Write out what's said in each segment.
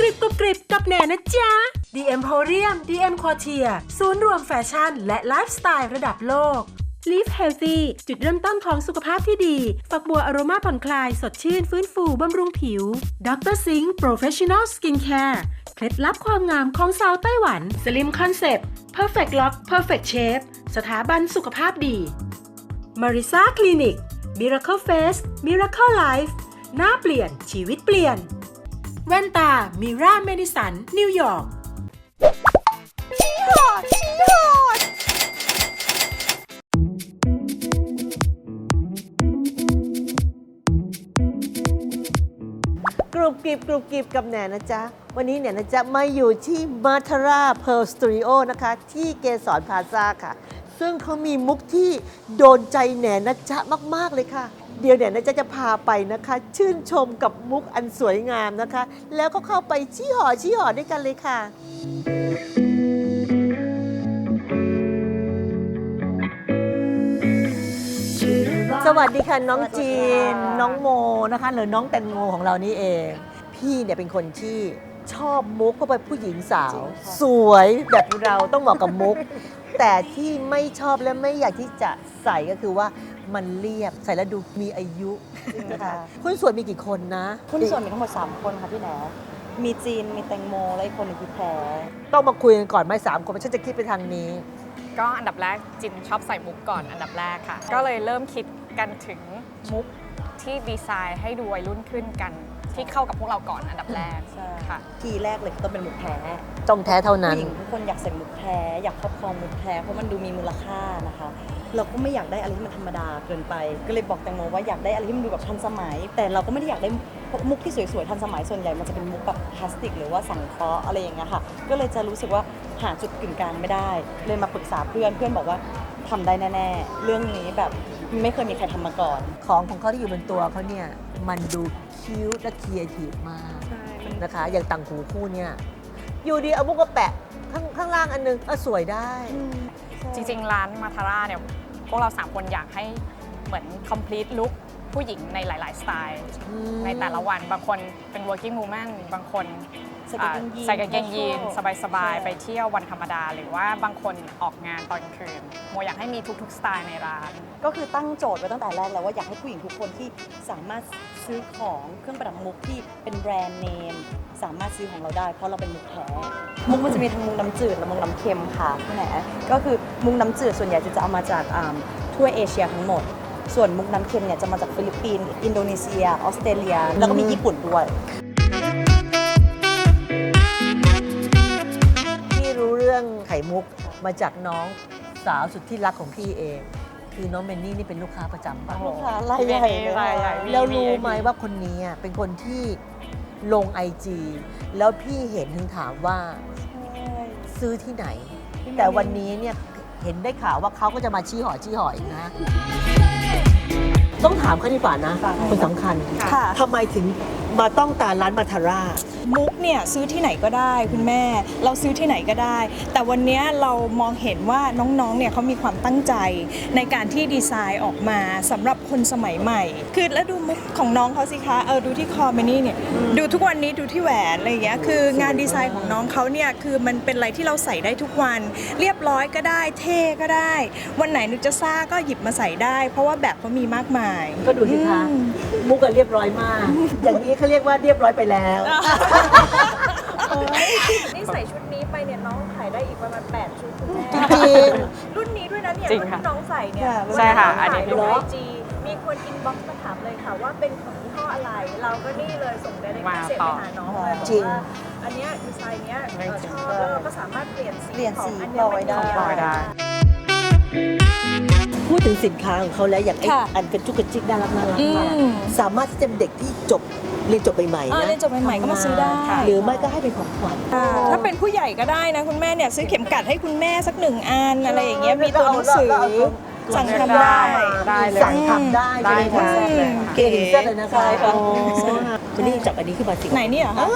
กริบกรุบกริบกับแหนนะจ๊ะ The Emporium The M Quartier ศูนย์รวมแฟชั่น และไลฟ์สไตล์ระดับโลก Live Healthy จุดเริ่มต้นของสุขภาพที่ดี ฝักบัวอโรมาผ่อนคลาย สดชื่น ฟื้นฟู บำรุงผิว Dr. Sing Professional Skincare เคล็ดลับความงามของสาวไต้หวัน Slim Concept Perfect Lock Perfect Shape สถาบันสุขภาพดี Marisa Clinic Miracle Face Miracle Life หน้าเปลี่ยนชีวิตเปลี่ยน แว่นตา Mira Medicine นิวยอร์กชิฮอดชิฮอดกรุบกริบกรุบกริบกับแหนนะจ๊ะ วันนี้แหนนะจ๊ะ มาอยู่ที่มาทาราเพ r ร์สตูดิโอนะคะ ที่เกสรพาซาค่ะ ซึ่งเขามีมุกที่โดนใจแหนนะจ๊ะมาก ๆ เลยค่ะ เดี๋ยวแหนนะจ๊ะจะพาไปนะคะ ชื่นชมกับมุกอันสวยงามนะคะ แล้วก็เข้าไปชี้หอชี้หอด้วยกันเลยค่ะ สวัสดีค่ะน้องจีน น้องโมนะคะหรือน้องแตงโมของเรานี่เอง พี่เนี่ยเป็นคนที่ชอบมุกเพราะเป็นผู้หญิงสาว สวยแบบเราต้องเหมาะกับมุก แต่ที่ไม่ชอบและไม่อยากที่จะใส่ก็คือว่า มันเรียบใส่แล้วดูมีอายุนะคะคุณสวยมีกี่คนนะ คุณส่วนมีทั้งหมด 3 คนค่ะพี่แหนมีจีนมีแตงโม และอีกคนหนึงคือแพรต้องมาคุยกันก่อนไหมสามคนฉันจะคิดไปทางนี้ ก็อันดับแรกจินชอบใส่มุกก่อนอันดับแรกค่ะ ก็เลยเริ่มคิดกันถึงมุกที่ดีไซน์ให้ดูวัยรุ่นขึ้นกัน ที่เข้ากับพวกเราก่อนอันดับแรกใช่ค่ะทีแรกเลยก็ต้องเป็นมุกแท้ต้องแท้เท่านั้นผู้หญิงทุกคนอยากใส่มุกแท้อยากครอบครองมุกแท้เพราะมันดูมีมูลค่านะคะ เราก็ไม่อยากได้อะไรที่มันธรรมดาเกินไป ก็เลยบอกแตงโมว่าอยากได้อะไรที่มันดูแบบทันสมัย แต่เราก็ไม่ได้อยากได้มุกที่สวยๆทันสมัยส่วนใหญ่มันจะเป็นมุกแบบพลาสติก หรือว่าสังเคราะห์อะไรอย่างเงี้ยค่ะ ก็เลยจะรู้สึกว่าหาจุดกึ่งกลางไม่ได้ เลยมาปรึกษาเพื่อนเพื่อนบอกว่าทำได้แน่ๆ เรื่องนี้แบบไม่เคยมีใครทำมาก่อน ของของเขาที่อยู่บนตัวเขาเนี่ยมันดูคิ้วและครีเอทีฟมากใช่มันนะคะ อย่างต่างหูคู่เนี่ยอยู่ดีเอามุกมาแปะข้างข้างล่างอันนึงก็สวยได้ จริงๆ ร้านมาทาร่าเนี่ย พวกเรา 3 คนอยากให้เหมือน complete look ผู้หญิงในหลาย ๆ สไตล์ ในแต่ละวันบางคนเป็น working woman บางคน ใส่กางเกงยีนใส่กางเกงยีน สบาย ๆ ไปเที่ยววันธรรมดา หรือว่าบางคนออกงานตอนกลางคืนโมอยากให้มีทุก ๆ สไตล์ในร้าน ก็คือตั้งโจทย์ไว้ตั้งแต่แรกแล้วว่าอยากให้ผู้หญิงทุกคนที่สามารถซื้อของเครื่องประดับมุกที่เป็นแบรนด์เนม สามารถซื้อของเราได้ เพราะเราเป็นมุกแท้มุกมันจะมีทั้งมุกน้ำจืดและมุกน้ำเค็มค่ะพี่แหนก็คือมุกน้ำจืดส่วนใหญ่จะเอามาจากอ่าทั่วเอเชียทั้งหมดส่วนมุกน้ำเค็มเนี่ยจะมาจากฟิลิปปินส์อินโดนีเซีย ออสเตรเลีย แล้วก็มีญี่ปุ่นด้วย มุกมาจากน้องสาวสุดที่รักของพี่เอง คือน้องเมนนี่นี่เป็นลูกค้าประจำปะลูกค้ารายใหญ่เลยรายใหญ่ค่ะแล้วรู้ไหมว่าคนนี้อะเป็นคนที่ลงไอจีแล้วพี่เห็นถึงถามว่าใช่ซื้อที่ไหนพี่แต่เมนนี่วันนี้เนี่ยเห็นได้ข่าวว่าเขาก็จะมาชี้หอชี้หออีกนะ ต้องถามเขาดีกว่านะคนสำคัญค่ะทำไมถึง มาต้องการร้านมาทาร่า มุกเนี่ยซื้อที่ไหนก็ได้คุณแม่ เราซื้อที่ไหนก็ได้ แต่วันเนี้ยเรามองเห็นว่าน้องๆเนี่ยเขามีความตั้งใจ ในการที่ดีไซน์ออกมาสำหรับคนสมัยใหม่ คือแล้วดูมุกของน้องเขาสิคะเออดูที่คอมานี่เนี่ยดูทุกวันนี้ดูที่แหวนอะไรอย่างเงี้ยคืองานดีไซน์ของน้องเขาเนี่ยคือมันเป็นอะไรที่เราใส่ได้ทุกวัน เรียบร้อยก็ได้เท่ก็ได้ วันไหนนึกจะซ่าก็หยิบมาใส่ได้ เพราะว่าแบบเขามีมากมาย ก็ดูสิคะอืมมุกก็เรียบร้อยมาก อย่างนี้เขาเรียกว่าเรียบร้อยไปแล้ว นี่ใส่ชุดนี้ไปเนี่ยน้องขายได้อีกประมาณ8ชุดคุณแม่จริง รุ่นนี้ด้วยนะเนี่ยจริงรุ่นค่ะที่น้องใส่เนี่ยใช่ค่ะอันนี้ลพี่งเหรไออจีมีคนอินบ็อกซ์มาถามเลยค่ะว่าเป็นของยี่ห้ออะไร เราก็นี่เลยส่งได้ในมาเสร็จต่ไปอหาน้องเลยบอกจริงว่าอันเนี้ยดีไซน์เนี้ยเอ่อชอบแล้วเราก็สามารถเปลี่ยนสีเปลี่ยนของสีอันเนี้ยปล่อยได้มันปล่อยได้ พูดถึงสินค้าของเขาแล้วอย่างไอ้ค่ะอันกระจุกกระจิกน่ารักน่ารักอืมากมสามารถที่จะเป็นเด็กที่จบ เรียนจบใหม่ๆเออนะเรียนจบใหม่ๆก็มาซื้อได้หรือไม่ก็ให้เป็นของขวัญ ค่ะถ้าเป็นผู้ใหญ่ก็ได้นะ คุณแม่เนี่ยซื้อเข็มกัดให้คุณแม่สักหนึ่งอันอะไรอย่างเงี้ยมีตัวหนังสือสั่งทำได้ ได้เลยสั่งทำได้ได้ใช่ไหมคะค่ะอืมเก่งเส้นเลยนะคะใช่ค่ะโอ้มันนี่จับอันนี้ขึ้นมาสิไหนเนี่ยเหรอคะ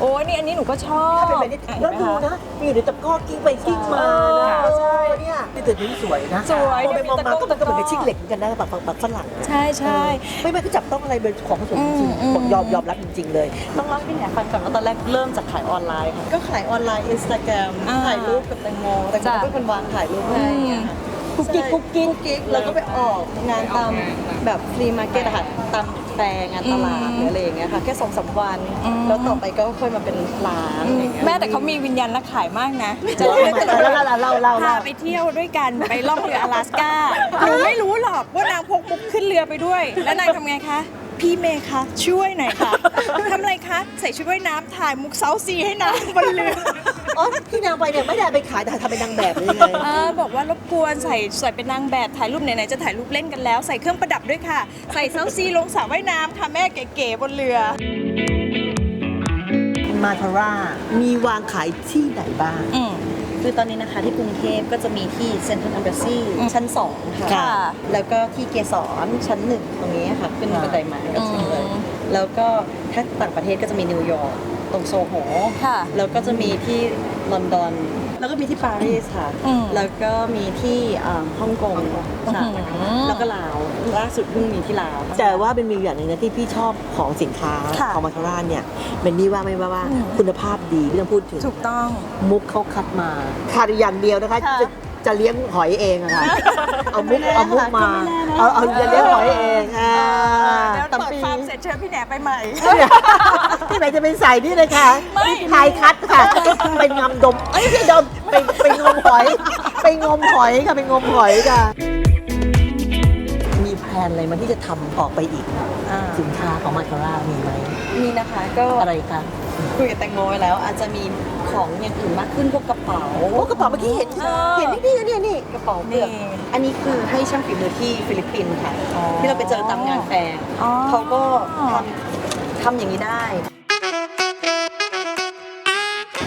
โอ้ยนี่อันนี้หนูก็ชอบถ้าเป็นแบบนี้อะแล้วเห็นดูไหมคะนะมีอยู่ในตะกร้อกิ้งไปกิ้งมานะค่ะใช่เนี่ย นี่แต่นี่สวยนะสวยพอไปมองมาเดี๋ยวมีก็ตะกร้อมันก็เหมือนกับชิ้นเหล็กเหมือนกันนะแบบแบบแบบฝรั่งใช่ใช่ไม่ไม่ก็จับต้องอะไรเป็นของผสมจริงอืมอืมๆยอมยอมรับจริงๆเลย ต้องเล่าให้พี่แหนฟังก่อนว่าตอนแรกเริ่มจากขายออนไลน์ค่ะก็ขายออนไลน์อินสตาแกรมอ่าถ่ายรูปกับแตงโมแตงโมจ้ะเป็นคนวางถ่ายรูปให้อืมค่ะ กุ๊กกิ๊กกุ๊กกิ๊กกุ๊กกิ๊กแล้วก็ไปออกงานตามแบบฟรีมาร์เก็ตอะค่ะตามแปลงานตลาดหรืออะไรอย่างเงี้ยค่ะแค่สองสามวัน แล้วต่อไปก็ค่อยมาเป็นร้านอะไรอย่างเงี้ยแม่แต่เขามีวิญญาณนักขายมากนะเล่าเล่าเล่าเล่าเล่าพาไปเที่ยวด้วยกันไปล่องเรืออลาสก้าหนูไม่รู้หรอกว่านางพกมุกขึ้นเรือไปด้วย แล้วนางทำไงคะพี่เมย์คะช่วยหน่อยค่ะทำอะไรคะ ใส่ชุดว่ายน้ำถ่ายมุกเซาซีให้นางบนเรือ อ๋อที่นางไปเนี่ยไม่ได้ไปขายแต่ทำเป็นนางแบบหรือยังไง เออบอกว่ารบกวนใส่ใส่เป็นนางแบบถ่ายรูปไหนๆจะถ่ายรูปเล่นกันแล้ว ใส่เครื่องประดับด้วยค่ะ ใส่เซาซีลงสระว่ายน้ำค่ะแม่เก๋ๆบนเรือ มาทาร่า มีวางขายที่ไหนบ้าง อืม คือตอนนี้นะคะที่กรุงเทพก็จะมีที่เซ็นทรัล m b ม s ซีอืมชั้น 2 ค่ะ ค่ะแล้วก็ที่เกสรชั้นหนึ่งตรงนี้ค่ะ ขึ้นบันไดมาก็ถึงเลย อืม แล้วก็ถ้าต่างประเทศก็จะมีนิวยอร์ก ตรงโซโหค่ะ แล้วก็จะมีที่ลอนดอน แล้วก็มีที่ปารีสค่ะ อืมแล้วก็มีที่อ่าฮ่องกงค่ะอื้อหือ แล้วก็ลาวล่าสุดเพิ่งมีที่ลาวค่ะแต่ว่าเป็นมีอย่างหนึ่งนะที่พี่ชอบของสินค้าค่ะของมาทาร่าเนี่ยเป็นนี่ว่าไม่ว่าว่าอืม คุณภาพดีไม่ต้องพูดถึง ถูกต้อง มุกเขาคัดมาขาดอย่างเดียวนะคะค่ะ จะ จะเลี้ยงหอยเองอะค่ะเอามุกไม่แน่เอามุกค่ะมาก็ไม่แน่นะเอาเอาจะเลี้ยงหอยเองอ่าเดี๋ยวแต่เปิดปีฟาร์มเสร็จเชิญพี่แหนไปใหม่เนี่ยที่ไหนจะเป็นใส่นี่เลยค่ะไม่ทายคัดค่ะไปงำดมเอ้ยไม่ใช่ดมไปไปงมหอยไปงมหอยค่ะไปงมหอยค่ะ มีแพลนอะไรมันที่จะทำออกไปอีกอ่าสินค้าของมาคาร่ามีไหมมีนะคะก็อะไรคะ คุยกับแตงโมไว้แล้วอาจจะมีของอย่างอื่นมากขึ้นพวกกระเป๋าโอ้กระเป๋าเมื่อกี้เห็นเออ เห็นนี่นี่นี่นี่ กระเป๋าเปลือกนี่อันนี้คือให้ช่างฝีมือที่ฟิลิปปินส์ค่ะ อ๋อที่เราไปเจอตามงานแฟร์อ๋อ เขาก็ทำทำอย่างนี้ได้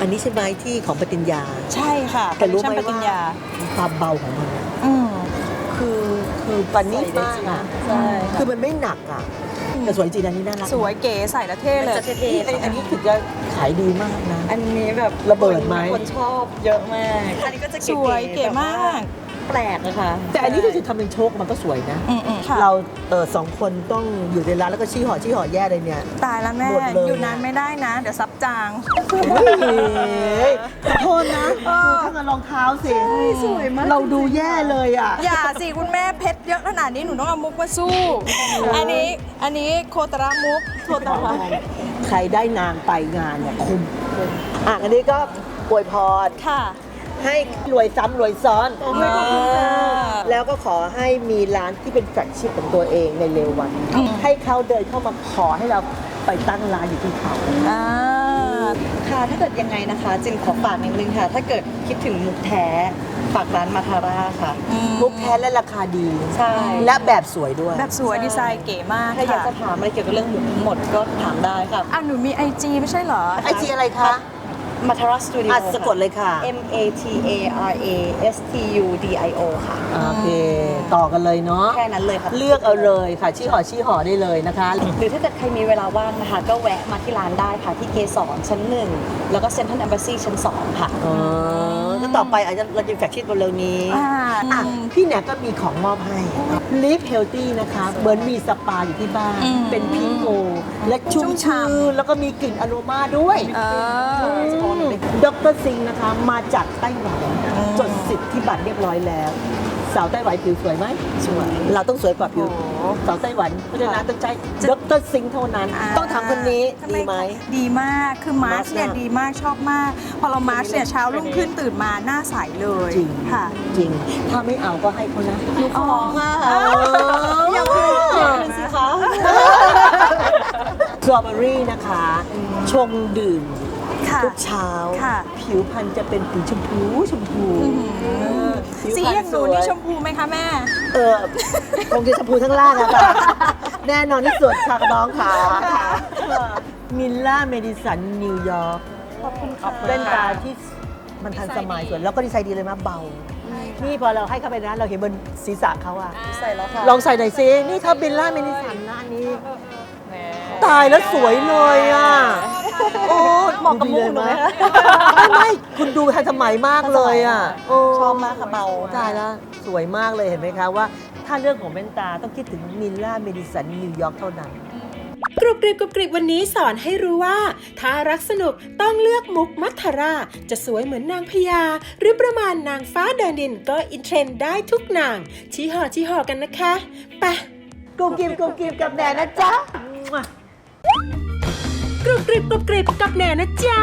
อันนี้ใช่ไหมที่ของปฏิญญา ใช่ค่ะแต่รู้ไหมช่างปฏิญญาความเบาของมันอะอืม คือคือปานนี้มากอะใช่คือมันไม่หนักอะ แต่สวยจริงอันนี้น่ารักสวยเก๋ใส่แล้วเท่เลยจะเท่ไอ้อันนี้ถึงจะขายดีมากนะ อันนี้แบบระเบิดไหม คนชอบเยอะมาก อันนี้ก็จะสวยเก๋มาก แปลกนะคะแต่อันนี้ถ้าจะทำเป็นโชคมันก็สวยนะ อืมอืมค่ะเราเออสองคนต้องอยู่ในร้านแล้วก็ชี้ห่อชี้ห่อแย่เลยเนี่ย ตายแล้วแม่ หมดเลย อยู่นานไม่ได้นะ เดี๋ยวซับจาง เฮ้ยขอโทษนะดูถ้าเกิดรองเท้าสิสวยมาก เราดูแย่เลยอะ อย่าสิ คุณแม่เพชรเยอะขนาดนี้หนูต้องเอามุกมาสู้ อันนี้อันนี้โคตรามุกโคตราใครได้นางไปงานเนี่ยคุ้มอะอันนี้ก็อวยพร ค่ะ ให้รวยซ้ำรวยซ้อนขอบคุณค่ะแล้วก็ขอให้มีร้านที่เป็นแฟลกชิพของตัวเองในเร็ววันอืมให้เขาเดินเข้ามาขอให้เราไปตั้งร้านอยู่ที่เขาอ่าค่ะถ้าเกิดยังไงนะคะจินขอฝากนิดนึงค่ะ ถ้าเกิดคิดถึงมุกแท้ฝากร้านมาทาร่าค่ะมุกแท้และราคาดีใช่และแบบสวยด้วย แบบสวยดีไซน์เก๋มากถ้าอยากค่ะจะถามอะไรเกี่ยวกับเรื่องหมุกทั้งหมดก็ถามได้ค่ะอะหนูมีไอจีไม่ใช่เหรอไอจีอะไรคะ มาทาร่าสตูดิโออะสะกดเลยค่ะ M A T A R A S T U D I O ค่ะ โอเค ต่อกันเลยเนาะแค่นั้นเลยค่ะ เลือกเอาเลยค่ะชี้ห่อชี้ห่อได้เลยนะคะ หรือถ้าเกิดใครมีเวลาว่างนะคะ ก็แวะมาที่ร้านได้ค่ะ ที่เกสรชั้นหนึ่ง แล้วก็เซ็นทรัล m b ม s ซีชั้นสองค่ะ อ๋อ แล้วต่อไปอาจจะเราจะแฟกชิพเร็วๆนี้อ่า อะพี่เนี่ยก็มีของมอบให้ Live Healthy นะคะเหมือนมีสปาอยู่ที่บ้าน อืม เป็นพิงโก และชุ่มชุ่มชื่ฉ่นแล้วก็มีกลิ่นอโรมาด้วย เออ ดรซิงห์นะคะมาจากไต้หวันอืมจดสิทธิบัตรเรียบร้อยแล้ว สาวไต้หวันผิวสวยไหมสวย เราต้องสวยกว่าผิวโอ้โหสาวไต้หวันเพราะฉะนั้นต้องใช้ดรซิงห์เท่านั้นาต้องทำคนนี้ทำดีไหม ดีมาก คือมาร์ช March เนี่ยน่ะดีมากชอบมาก พอเรามาร์ชเนี่ยเช้ารุ่งขึ้นตื่นมาหน้าใสเลยจริง ค่ะ จริง ถ้าไม่เอาก็ให้เขานะอ๋ออย่าคืนอย่าคืนสิคะสตรอเบอรี่นะคะ ชงดื่ม ค่ะ ทุกเช้า ค่ะ ผิวพรรณจะเป็นสีชมพูชมพูอื้อหือเออผิว สีพรรณอย่างหนูสวยนี่ชมพูไหมคะแม่ เออคงจะชมพูทั้งล่างอะค่ะ แน่นอนที่สุดค่ะน้องขามิลล่าเมดิสันนิวยอร์กขอบคุณค่ะแว่นตาที่มันทันสมัยสวยแล้วก็ดีไซน์ดีเลยนะเบา นี่พอเราให้เข้าไปนะเราเห็นบนศีรษะเขาอะใส่แล้วค่ะลองใส่หน่อยซินี่เขาบิลล่าเมดิสันนะอันนี้เนี่ยอตายแล้วสวยเลยอะ โอ้เหมาะกับมุกหนูไหมคะไม่ไม่คุณดูทันสมัยมากเลยอะโชอบมากค่ะเบาตายแล้วสวยมากเลยเห็นไหมคะว่า ถ้าเรื่องของแว่นตาต้องคิดถึงมิลล่าเมดิสันนิวยอร์กเท่านั้นกรุบกริบกรุบกริบวันนี้สอนให้รู้ว่า ถ้ารักสนุกต้องเลือกมุกมัทธาราจะสวยเหมือนนางพญาหรือประมาณนางฟ้าเดินดินก็อินเทรนด์ได้ทุกนางชี้ห่อชี้ห่อกันนะคะไปะกรุบกริบกรุบกริบกับแหนนะจ๊ะ กรุบกริบกรุบกริบกับแหน่นะจ๊ะ